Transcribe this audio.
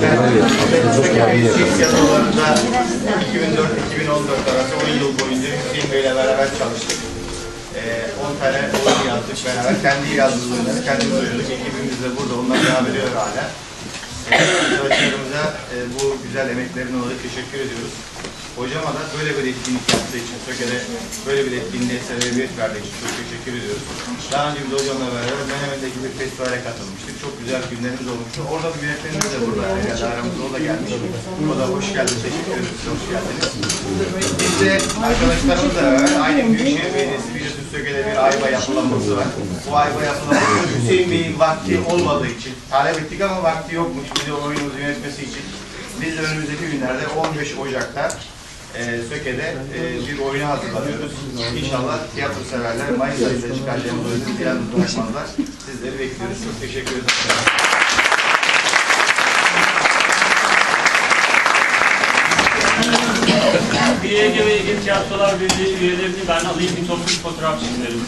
Çift yazılarında 2004-2014 arası 10 yıl boyunca Hüseyin Bey'le beraber çalıştık. Ee, 10 tane oyun yazdık beraber. Kendi yazdığımız oyunları kendimiz oynuyorduk. Ekibimiz de burada. Onlar devam ediyor hala. Arkadaşlarımıza e, bu güzel emeklerine dolayı teşekkür ediyoruz. Hocama da böyle bir etkinlik yaptığı için, Söke'de böyle bir etkinliğe sebebiyet verdiği için çok teşekkür ediyoruz. Daha önce biz hocamla beraber Menemen'deki bir festivale katılmıştık. Çok güzel günlerimiz olmuştu. Orada bir yönetmenimiz de burada. Yani aramızda o da gelmiş. O da hoş geldin, teşekkür ederiz. Hoş geldiniz. Biz de arkadaşlarımızla beraber aynı Büyükşehir Belediyesi biliyorsunuz Söke'de bir ayva yapılanması var. Bu ayva yapılanması Hüseyin Bey'in vakti olmadığı için talep ettik ama vakti yokmuş. Bizi oyunumuzu yönetmesi için. Biz de önümüzdeki günlerde 15 Ocak'ta e, Söke'de e, bir oyunu hazırlanıyoruz. İnşallah tiyatro severler Mayıs ayında çıkaracağımız oyunu tiyatro bırakmazlar. Sizleri bekliyoruz. Çok teşekkür ederim. BYG ve Ege Tiyatrolar Birliği üyelerini ben alayım bir toplu fotoğraf çizelim.